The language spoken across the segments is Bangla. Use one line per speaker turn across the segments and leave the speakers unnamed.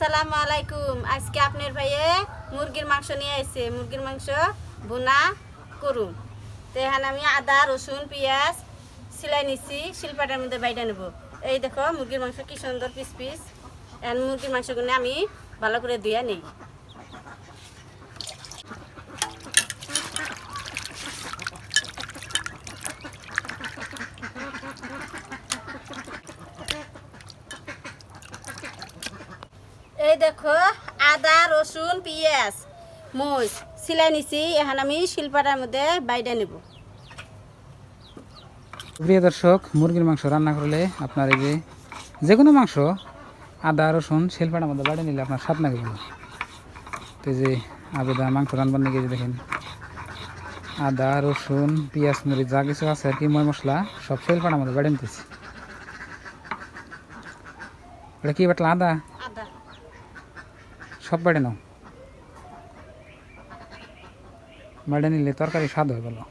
আসসালামু আলাইকুম। আজকে আপনার ভাইয়ে মুরগির মাংস নিয়ে আসছে মুরগির মাংস বোনা করুন তো এখানে আমি আদা, রসুন, পেঁয়াজ সিলাই নিচ্ছি শিলপাটার মধ্যে বাইটা নেব। এই দেখো মুরগির মাংস কি সুন্দর পিস পিস। এখন মুরগির মাংসগুলো আমি ভালো করে ধুয়ে নিই। দেখো, আদা, রসুন, পেঁয়াজ, মরিচ সিলাই নিছি, এখন আমি শিলপাটার মধ্যে বাইটা নেব।
প্রিয় দর্শক, মুরগির মাংস রান্না করলে আপনার এই যে যে কোনো মাংস, আদা, রসুন, শিলপাটার মধ্যে বাড়ি নিলে আপনার স্বাদ লাগে তো যে আবেদা মাংস রান্নার নাকি দেখেন, আদা, রসুন, পেঁয়াজ, মরিচ, যা কিছু আছে আর কি ময় মশলা, সব শিলপাটার মধ্যে বাড়ি নিতেছি। এটা কি বাটলা আদা? সব বাড়ি নাও। বাড়ি নিলে তরকারি স্বাদ হয়ে ভালো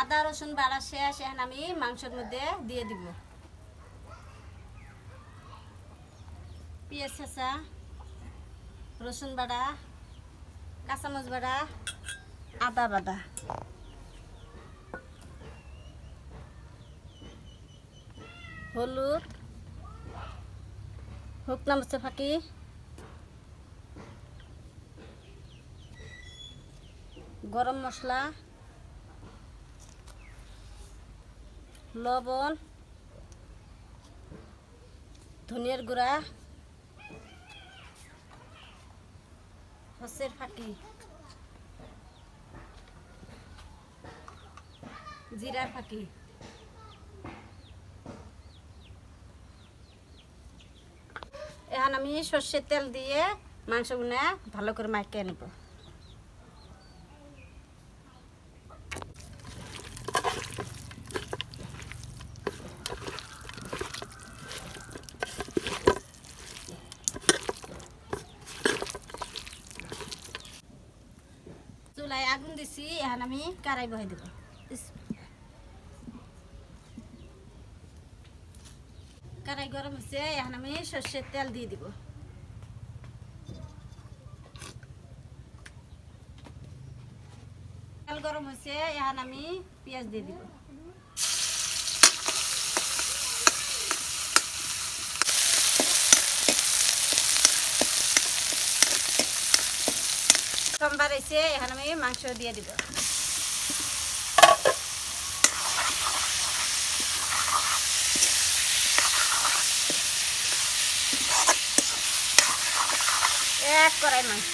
আদা, রসুন বাড়া শেষ এখন আমি মাংসের মধ্যে দিয়ে দিব। পেঁয়াজ, চেঁচা, রসুন বাড়া কাঁচামচ বাড়া আদা বাদা হলুদ, শুকনা মরিচের ফাঁকি। গরম মশলা, লবণ, ধনিয়ার গুঁড়া হসের ফাঁকি, জিরার ফাঁকি। এখন আমি সর্ষের তেল দিয়ে মাংসগুলো ভালো করে মাখিয়ে নেব। চুলায় আগুন দিছি, এখন আমি কারাই বহাই দেব। কারাই গরম হচ্ছে এখন আমি সর্ষের তেল দিয়ে দিব। তেল গরম হচ্ছে এখন আমি পেঁয়াজ দিয়ে দিব। সোমবার এসে এখানে আমি মাংস দিয়ে দিব। এক কড়াই মাংস।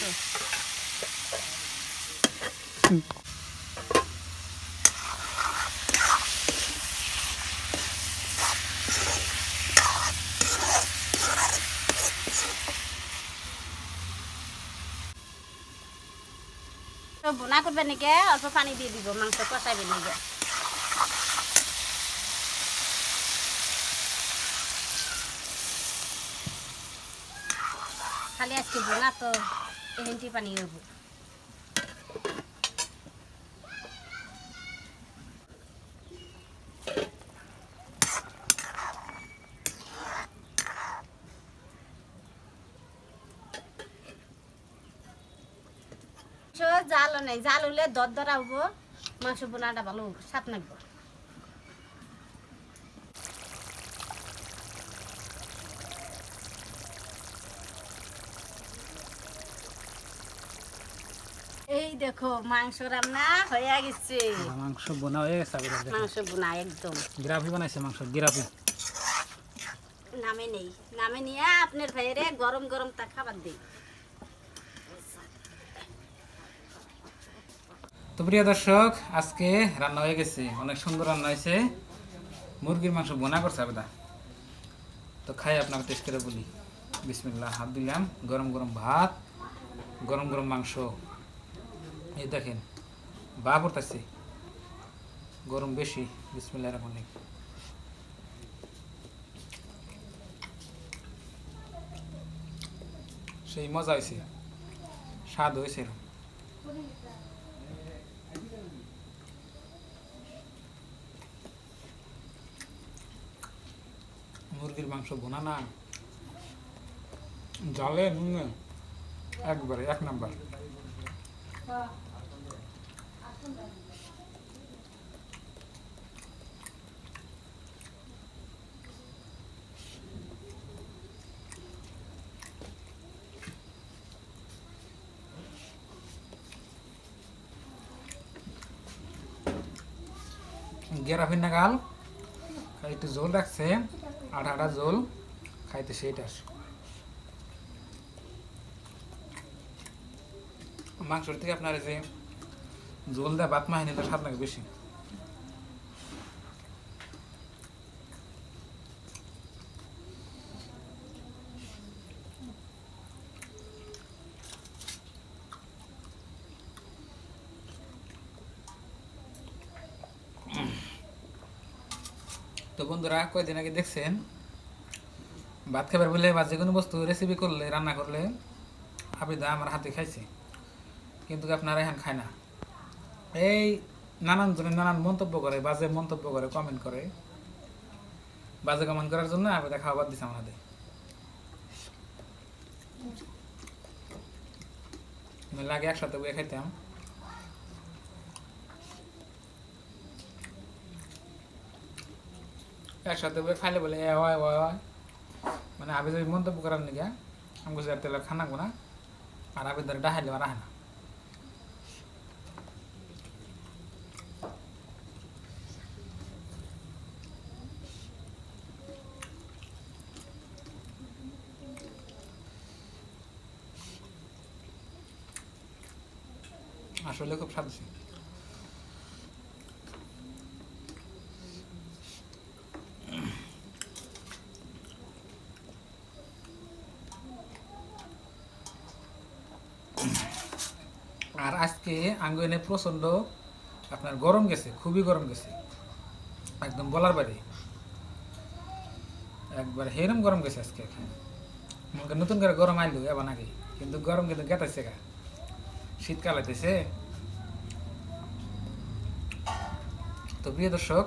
বোনা করবে নাকি? অল্প পানি দিয়ে দিব, মাংস কষাইবে নাকি? খালি আজকে বোনা তো এহেন্টি পানি হব মাংস জালও নেই জাল হলে দর দরা হব মাংস বোনাটা ভালো হব স্বাদ লাগবো। এই দেখো মাংস রান্না হয়ে গেছে।
মাংস বোনা হয়ে গেছে
মাংস বোনা একদম।
গ্রাফি বানাইছে মাংস গ্রাফি
নামে নেই নামে নিয়ে আপনার ভাইয়েরে গরম গরম তা খাবার দিই।
প্রিয় দর্শক, আজকে রান্না হয়ে গেছে। অনেক সুন্দর রান্না হয়েছে। মুরগির মাংস বোনা করছে আবেদা। তো খাই আপনাকে টেস্ট করে বলি। বিসমিল্লাহ, হাত দিলাম। গরম গরম ভাত, গরম গরম মাংস। এই দেখেন, বা পড়তেছে গরম বেশি, বিসমিল্লাহ অনেক সেই মজা হয়েছে। স্বাদ হয়েছে মুরগির মাংস বোনা না জলে নুনে একবারে এক নাম্বার। গেরাফিন নাগাল একটু জোল রাখছে আটা জল, খাইতে সেইটা মাংসর থেকে আপনার যে জোল দেয় বাত মাহিনীটা স্বাদ লাগে বেশি। তো বন্ধুরা, কয়দিন আগে দেখছেন? ভাত খাবার বলে বা যে কোনো বস্তু রেসিপি করলে, রান্না করলে, আবিদা আমার হাতে খাইছে। কিন্তু আপনারা এখন খায় না। এই নানান জনে নানান মন্তব্য করে, বাজে মন্তব্য করে কমেন্ট করে। বাজে কমেন্ট করার জন্য আবিদা খাওয়া বাদ দিছে আমার হাতে। আগে একসাথে বয়ে খাইতাম। একসাথে বয়ে খাইলে বলে, এ হয় হয় হয় মানে আবে যদি মন্তব্য করার নিগে আমি বলছি তেলের খানা গোনা, আর আবে ধরে ডাহাইলে আর আহে না। আসলে খুব স্বাদ আর আজকে আঙ্গনে প্রচণ্ড আপনার গরম গেছে, খুবই গরম গেছে। একদম বলার বাড়ি। একবার হেরম গরম গেছে আজকে এখানে। নতুন করে গরম আইলো এবার আগে কিন্তু গরম কিন্তু গেতাইছে গা। শীতকাল আইতেছে। তো প্রিয় দর্শক,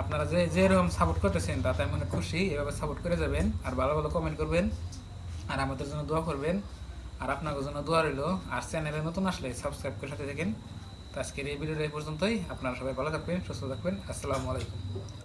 আপনারা যে যেরকম সাপোর্ট করতেছেন, তাতে আমি খুশি। এভাবে সাপোর্ট করে যাবেন আর ভালো ভালো কমেন্ট করবেন। আর আমাদের জন্য দোয়া করবেন। আর আপনাদের জন্য দোয়া রইল, আর চ্যানেলে নতুন আসলে সাবস্ক্রাইব করে সাথে থাকেন। তো আজকের এই ভিডিওটা এই পর্যন্তই। আপনারা সবাই ভালো থাকবেন, সুস্থ থাকবেন। আসসালামু আলাইকুম।